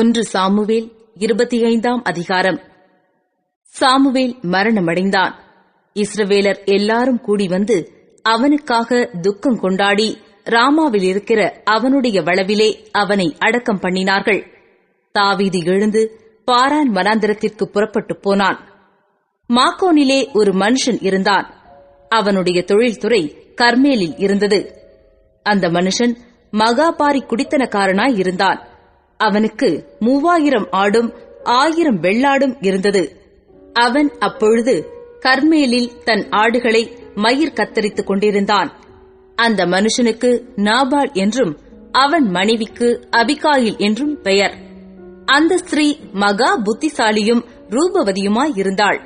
ஒன்று சாமுவேல் இருபத்தி ஐந்தாம் அதிகாரம். சாமுவேல் மரணமடைந்தான். இஸ்ரவேலர் எல்லாரும் கூடி வந்து அவனுக்காக துக்கம் கொண்டாடி ராமாவில் இருக்கிற அவனுடைய வளவிலே அவனை அடக்கம் பண்ணினார்கள். தாவீது எழுந்து பாரான் வனாந்திரத்திற்கு புறப்பட்டு போனான். மாக்கோனிலே ஒரு மனுஷன் இருந்தான். அவனுடைய தொழில்துறை கர்மேலில் இருந்தது. அந்த மனுஷன் மகாபாரி குடித்தனக்காரனாய் இருந்தான். அவனுக்கு மூவாயிரம் ஆடும் ஆயிரம் வெள்ளாடும் இருந்தது. அவன் அப்பொழுது கர்மேலில் தன் ஆடுகளை மயிர் கத்தரித்துக் கொண்டிருந்தான். அந்த மனுஷனுக்கு நாபால் என்றும் அவன் மனைவிக்கு அபிகாயில் என்றும் பெயர். அந்த ஸ்திரீ மகா புத்திசாலியும் ரூபவதியுமாயிருந்தாள்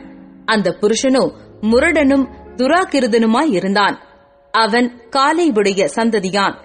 அந்த புருஷனோ முரடனும் துராகிருதனுமாயிருந்தான் அவன் காலைவுடைய சந்ததியான்.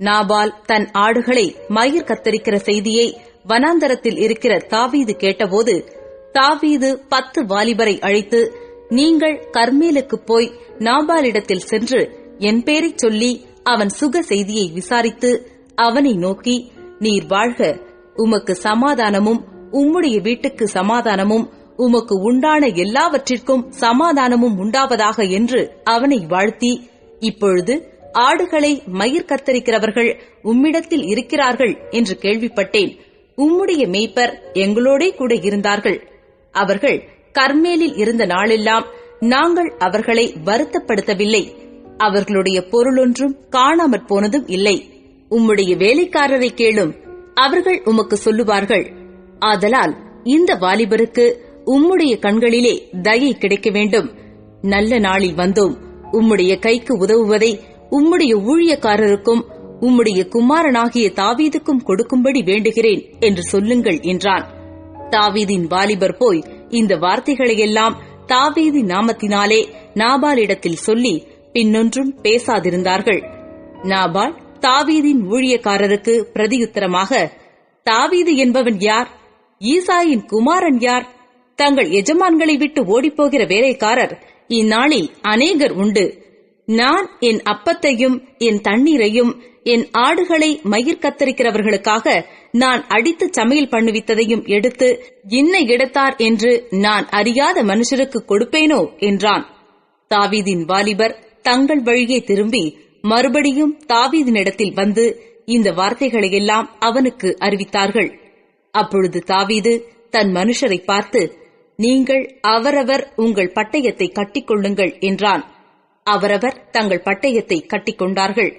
நாபால் தன் ஆடுகளை மயிர் கத்தரிக்கிற செய்தியை வனாந்தரத்தில் இருக்கிற தாவீது கேட்டபோது தாவீது பத்து வாலிபரை அழைத்து நீங்கள் கர்மேலுக்கு போய் நாபாலிடத்தில் சென்று என் பேரைச் சொல்லி அவன் சுக செய்தியை விசாரித்து அவனை நோக்கி நீர் வாழ்க. உமக்கு சமாதானமும் உம்முடைய வீட்டுக்கு சமாதானமும் உமக்கு உண்டான எல்லாவற்றிற்கும் சமாதானமும் உண்டாவதாக என்று அவனை வாழ்த்தி இப்பொழுது ஆடுகளை மயிர் கத்தரிக்கிறவர்கள் உம்மிடத்தில் இருக்கிறார்கள் என்று கேள்விப்பட்டேன். உம்முடைய மேய்ப்பர் எங்களோடே கூட இருந்தார்கள். அவர்கள் கர்மேலில் இருந்த நாளெல்லாம் நாங்கள் அவர்களை வருத்தப்படுத்தவில்லை. அவர்களுடைய பொருளொன்றும் காணாமற் போனதும் இல்லை. உம்முடைய வேலைக்காரரை கேளும். அவர்கள் உமக்கு சொல்லுவார்கள் ஆதலால் இந்த வாலிபருக்கு உம்முடைய கண்களிலே தயை கிடைக்க வேண்டும். நல்ல நாளில் வந்தோம். உம்முடைய கைக்கு உதவுவதை உம்முடைய ஊழியக்காரருக்கும் உம்முடைய குமாரனாகிய தாவீதுக்கும் கொடுக்கும்படி வேண்டுகிறேன் என்று சொல்லுங்கள் என்றான். தாவீதின் வாலிபர் போய் இந்த வார்த்தைகளையெல்லாம் தாவீதி நாமத்தினாலே நாபாலிடத்தில் சொல்லி பின்னொன்றும் பேசாதிருந்தார்கள். நாபால் தாவீதின் ஊழியக்காரருக்கு பிரதியுத்தரமாக தாவீது என்பவன் யார்? ஈசாயின் குமாரன் யார்? தங்கள் எஜமான்களை விட்டு ஓடிப்போகிற வேலைக்காரர். இந்நாளில் அநேகர் உண்டு. நான் என் அப்பத்தையும் என் தண்ணீரையும் என் ஆடுகளை மயிர் கத்தரிக்கிறவர்களுக்காக நான் அடித்து சமையல் பண்ணுவித்ததையும் எடுத்து இன்ன இடத்தார் என்று நான் அறியாத மனுஷருக்கு கொடுப்பேனோ என்றான். தாவீதின் வாலிபர் தங்கள் வழியே திரும்பி மறுபடியும் தாவீதினிடத்தில் வந்து இந்த வார்த்தைகளையெல்லாம் அவனுக்கு அறிவித்தார்கள். அப்பொழுது தாவீது தன் மனுஷரை பார்த்து நீங்கள் அவரவர் உங்கள் பட்டயத்தை கட்டிக்கொள்ளுங்கள் என்றான். அவரவர் தங்கள் பட்டயத்தை கட்டிக்கொண்டார்கள்.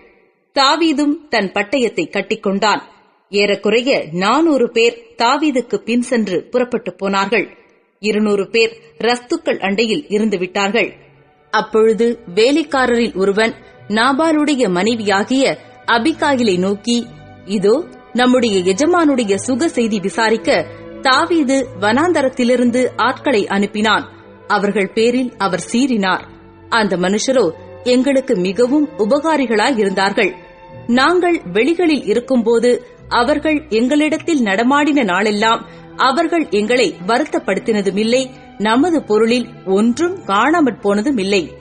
தாவீதும் தன் பட்டயத்தை கட்டிக்கொண்டான். ஏறக்குறைய நானூறு பேர் தாவீதுக்கு பின் சென்று புறப்பட்டு போனார்கள். இருநூறு பேர் ரஸ்துக்கள் அண்டையில் இருந்து விட்டார்கள். அப்பொழுது வேலைக்காரரில் ஒருவன் நாபாலுடைய மனைவியாகிய அபிகாயிலை நோக்கி இதோ நம்முடைய எஜமானுடைய சுக செய்தி விசாரிக்க தாவீது வனாந்தரத்திலிருந்து ஆட்களை அனுப்பினான். அவர்கள் பேரில் அவர் சீறினார். அந்த மனுஷரோ எங்களுக்கு மிகவும் உபகாரிகளாயிருந்தார்கள். நாங்கள் வெளிகளில் இருக்கும்போது அவர்கள் எங்களிடத்தில் நடமாடின நாளெல்லாம் அவர்கள் எங்களை வருத்தப்படுத்தினதுமில்லை நமது பொருளில் ஒன்றும் காணாமற் போனதுமில்லை.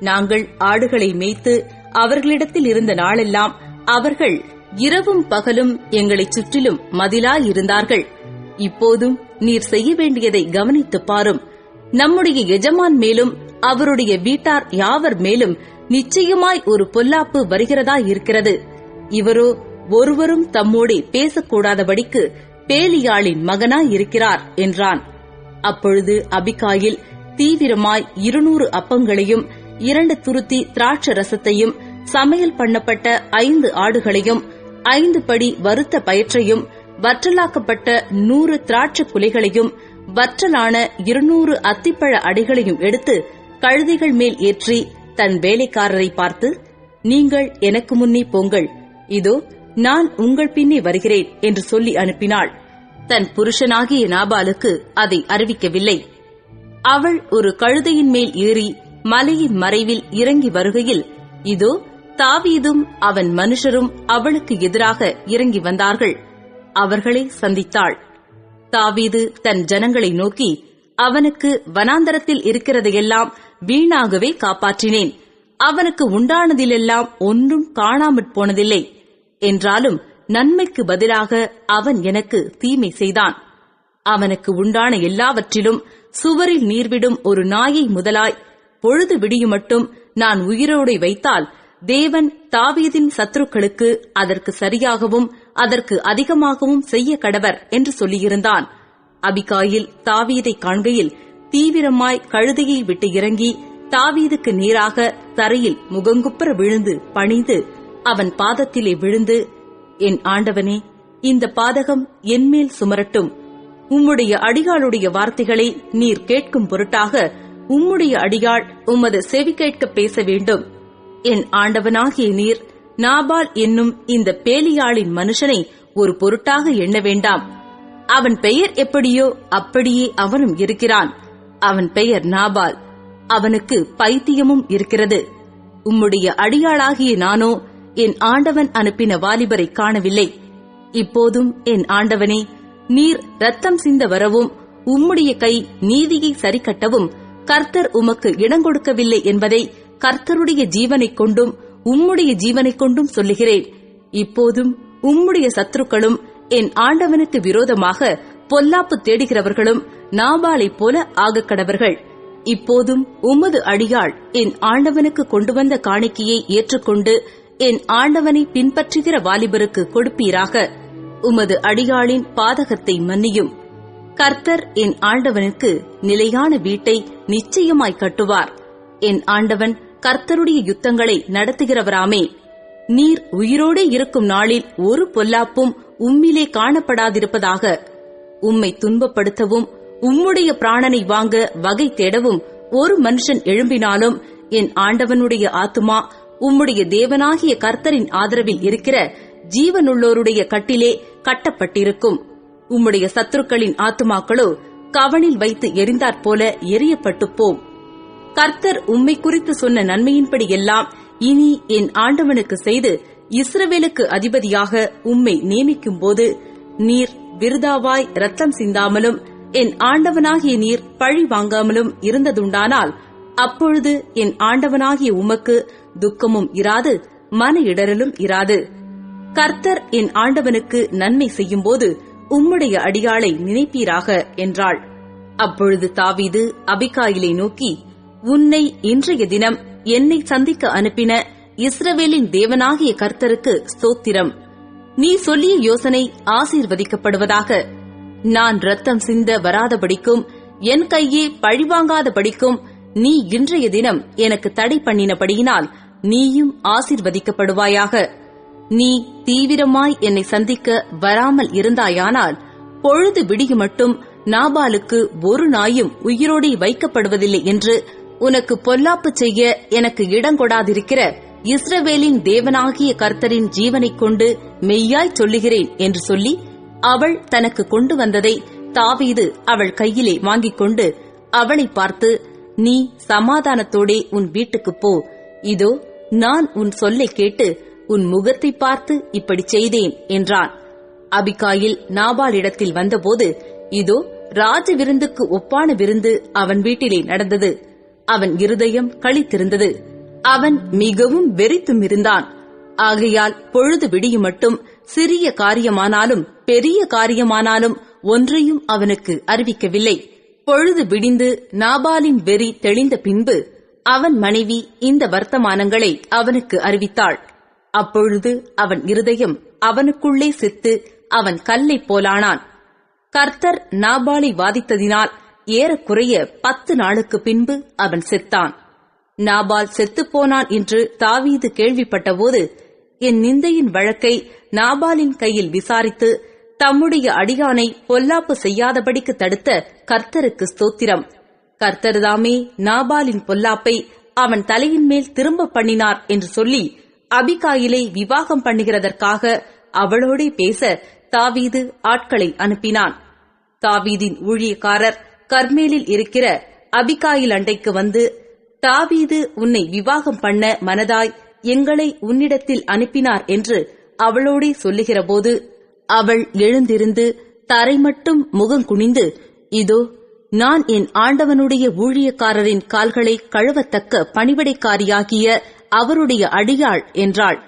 நாங்கள் ஆடுகளை மேய்த்து அவர்களிடத்தில் இருந்த நாளெல்லாம் அவர்கள் இரவும் பகலும் எங்களைச் சுற்றிலும் மதிலாயிருந்தார்கள். இப்போதும் நீர் செய்ய வேண்டியதை கவனித்துப் பாரும். நம்முடைய எஜமான் மேலும் அவருடைய வீட்டார் யாவர் மேலும் நிச்சயமாய் ஒரு பொல்லாப்பு வருகிறதா இருக்கிறது. இவரோ ஒருவரும் தம்மோடே பேசக்கூடாதபடிக்கு பேலியாளின் மகனாய் இருக்கிறார் என்றான். அப்பொழுது அபிகாயில் தீவிரமாய் இருநூறு அப்பங்களையும் இரண்டு துருத்தி திராட்ச ரசத்தையும் சமையல் பண்ணப்பட்ட ஐந்து ஆடுகளையும் ஐந்து படி வருத்த பயிற்றையும் வற்றலாக்கப்பட்ட நூறு திராட்ச குலைகளையும் வற்றலான இருநூறு அத்திப்பழ அடைகளையும் எடுத்து கழுதைகள் மேல் ஏற்றி தன் வேலைக்காரரை பார்த்து நீங்கள் எனக்கு முன்னே போங்கள். இதோ நான் உங்கள் பின்னே வருகிறேன் என்று சொல்லி அனுப்பினாள். தன் புருஷனாகிய நாபாலுக்கு அதை அறிவிக்கவில்லை. அவள் ஒரு கழுதையின் மேல் ஏறி மலையின் மறைவில் இறங்கி வருகையில் இதோ தாவீதும் அவன் மனுஷரும் அவளுக்கு எதிராக இறங்கி வந்தார்கள். அவர்களை சந்தித்தாள். தாவீது தன் ஜனங்களை நோக்கி அவனுக்கு வனாந்தரத்தில் இருக்கிறதையெல்லாம் வீணாகவே காப்பாற்றினேன். அவனுக்கு உண்டானதிலெல்லாம் ஒன்றும் காணாமற் போனதில்லை. என்றாலும் நன்மைக்கு பதிலாக அவன் எனக்கு தீமை செய்தான். அவனுக்கு உண்டான எல்லாவற்றிலும் சுவரில் நீர்விடும் ஒரு நாயை முதலாய் பொழுது விடியுமட்டும் நான் உயிரோடு வைத்தால் தேவன் தாவீதின் சத்துருக்களுக்கு அதற்கு சரியாகவும் அதற்கு அதிகமாகவும் செய்ய கடவர் என்று சொல்லியிருந்தான். அபிகாயில் தாவீதை காண்கையில் தீவிரமாய் கழுதையை விட்டு இறங்கி தாவீதுக்கு நேராக தரையில் முகங்குப்புற விழுந்து பணிந்து அவன் பாதத்திலே விழுந்து என் ஆண்டவனே இந்த பாதகம் என்மேல் சுமரட்டும். உம்முடைய அடியாளுடைய வார்த்தைகளை நீர் கேட்கும் பொருட்டாக உம்முடைய அடியாள் உமது செவி கேட்க பேச வேண்டும். என் ஆண்டவனாகிய நீர் நாபால் என்னும் இந்த பேலியாளின் மனுஷனை ஒரு பொருட்டாக எண்ண வேண்டாம். அவன் பெயர் எப்படியோ அப்படியே அவனும் இருக்கிறான். அவன் பெயர் நாபால். அவனுக்கு பைத்தியமும் இருக்கிறது. உம்முடைய அடியாளாகிய நானோ என் ஆண்டவன் அனுப்பின வாலிபரை காணவில்லை. இப்போதும் என் ஆண்டவனே நீர் ரத்தம் சிந்த வரவும் உம்முடைய கை நீதியை சரிக்கட்டவும் கர்த்தர் உமக்கு இடங்கொடுக்கவில்லை என்பதை கர்த்தருடைய ஜீவனைக் கொண்டும் உம்முடைய ஜீவனைக் கொண்டும் சொல்லுகிறேன். இப்போதும் உம்முடைய சத்துருக்களும் என் ஆண்டவனுக்கு விரோதமாக பொல்லாப்பு தேடுகிறவர்களும் நாபாலைப் போல ஆகக்கடவர்கள். இப்போதும் உமது அடியாள் என் ஆண்டவனுக்கு கொண்டு வந்த காணிக்கையை ஏற்றுக்கொண்டு என் ஆண்டவனை பின்பற்றுகிற வாலிபருக்கு கொடுப்பீராக. உமது அடியாளின் பாதகத்தை மன்னியும். கர்த்தர் என் ஆண்டவனுக்கு நிலையான வீட்டை நிச்சயமாய் கட்டுவார். என் ஆண்டவன் கர்த்தருடைய யுத்தங்களை நடத்துகிறவராமே. நீர் உயிரோடே இருக்கும் நாளில் ஒரு பொல்லாப்பும் உம்மிலே காணப்படாதிருப்பதாக உம்மை துன்பப்படுத்தவும் உம்முடைய பிராணனை வாங்க வகை தேடவும் ஒரு மனுஷன் எழும்பினாலும் என் ஆண்டவனுடைய ஆத்துமா உம்முடைய தேவனாகிய கர்த்தரின் ஆதரவில் இருக்கிற ஜீவனுள்ளோருடைய கட்டிலே கட்டப்பட்டிருக்கும். உம்முடைய சத்துருக்களின் ஆத்துமாக்களோ கவனில் வைத்து எரிந்தாற் போல எரியப்பட்டுப் போம் கர்த்தர் உம்மை குறித்து சொன்ன நன்மையின்படி எல்லாம் இனி என் ஆண்டவனுக்கு செய்து இஸ்ரவேலுக்கு அதிபதியாக உம்மை நியமிக்கும் போது நீர் விருதாவாய் ரத்தம் சிந்தாமலும் என் ஆண்டவனாகிய நீர் பழி வாங்காமலும் இருந்ததுண்டானால் அப்பொழுது என் ஆண்டவனாகிய உமக்கு துக்கமும் இராது மன இடரலும் இராது. கர்த்தர் என் ஆண்டவனுக்கு நன்மை செய்யும்போது உம்முடைய அடியாளை நினைப்பீராக என்றாள். அப்பொழுது தாவீது அபிகாயிலை நோக்கி உன்னை இன்றைய தினம் என்னை சந்திக்க அனுப்பின இஸ்ரவேலின் தேவனாகிய கர்த்தருக்கு ஸ்தோத்திரம். நீ சொல்லிய யோசனை ஆசீர்வதிக்கப்படுவதாக. நான் ரத்தம் சிந்த வராதபடிக்கும் என் கையே பழிவாங்காதபடிக்கும் நீ இன்றைய தினம் எனக்கு தடை பண்ணினபடியினால் நீயும் ஆசீர்வதிக்கப்படுவாயாக. நீ தீவிரமாய் என்னை சந்திக்க வராமல் இருந்தாயானால் பொழுது விடியும் மட்டும் நாபாலுக்கு ஒரு நாயும் உயிரோடி வைக்கப்படுவதில்லை என்று உனக்கு பொல்லாப்பு செய்ய எனக்கு இடங்கொடாதிருக்கிற இஸ்ரவேலின் தேவனாகிய கர்த்தரின் ஜீவனைக் கொண்டு மெய்யாய் சொல்லுகிறேன் என்று சொல்லி அவள் தனக்கு கொண்டு வந்ததை தாவீது அவள் கையிலே வாங்கிக் கொண்டு அவளை பார்த்து நீ சமாதானத்தோடே உன் வீட்டுக்குப் போ. இதோ நான் உன் சொல்லை கேட்டு உன் முகத்தை பார்த்து இப்படி செய்தேன் என்றான். அபிகாயில் நாபாலிடத்தில் வந்தபோது இதோ ராஜ விருந்துக்கு ஒப்பான விருந்து அவன் வீட்டிலே நடந்தது. அவன் இருதயம் கழித்திருந்தது அவன் மிகவும் வெறித்தும் இருந்தான். ஆகையால் பொழுது விடியும் மட்டும் சிறிய காரியமானாலும் பெரிய காரியமானாலும் ஒன்றையும் அவனுக்கு அறிவிக்கவில்லை. பொழுது விடிந்து நாபாலின் வெறி தெளிந்த பின்பு அவன் மனைவி இந்த வர்த்தமானங்களை அவனுக்கு அறிவித்தாள். அப்பொழுது அவன் இருதயம் அவனுக்குள்ளே செத்து அவன் கல்லைப் போலானான். கர்த்தர் நாபாலை வாதித்ததினால் ஏறக்குறைய பத்து நாளுக்கு பின்பு அவன் செத்தான். நாபால் செத்துப்போனான் என்று தாவீது கேள்விப்பட்டபோது என் நிந்தையின் வழக்கை நாபாலின் கையில் விசாரித்து தம்முடைய அடியானை பொல்லாப்பு செய்யாதபடிக்கு தடுத்த கர்த்தருக்கு ஸ்தோத்திரம். கர்த்தர்தாமே நாபாலின் பொல்லாப்பை அவன் தலையின் மேல் திரும்ப பண்ணினார் என்று சொல்லி அபிகாயிலை விவாகம் பண்ணுகிறதற்காக அவளோடே பேச தாவீது ஆட்களை அனுப்பினான். தாவீதின் ஊழியக்காரர் கர்மேலில் இருக்கிற அபிகாயில் அண்டைக்கு வந்து தாவீது உன்னை விவாகம் பண்ண மனதாய் எங்களை உன்னிடத்தில் அனுப்பினார் என்று அவளோடே சொல்லுகிறபோது அவள் எழுந்திருந்து தரை மட்டும் முகம் குனிந்து இதோ நான் என் ஆண்டவனுடைய ஊழியக்காரரின் கால்களை கழுவத்தக்க பணிவிடைக்காரியாகிய அவருடைய அடியாள் என்றாள்.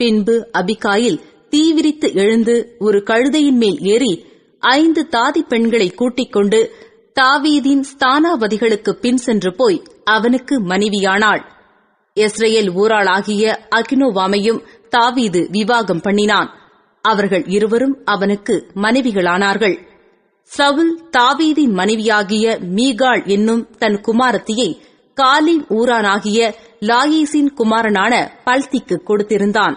பின்பு அபிகாயில் தீவிரித்து எழுந்து ஒரு கழுதையின் மேல் ஏறி ஐந்து தாதி பெண்களை கூட்டிக் கொண்டு தாவீதின் ஸ்தானாவதிகளுக்கு பின் சென்று போய் அவனுக்கு மனைவியானாள். இஸ்ரேல் ஊராளாகிய அகினோவாமையும் தாவீது விவாகம் பண்ணினான். அவர்கள் இருவரும் அவனுக்கு மனைவிகளானார்கள். சவுல் தாவீதின் மனைவியாகிய மீகாள் என்னும் தன் குமாரத்தியை காலின் ஊரானாகிய லாயீசின் குமாரனான பல்திக்கு கொடுத்திருந்தான்.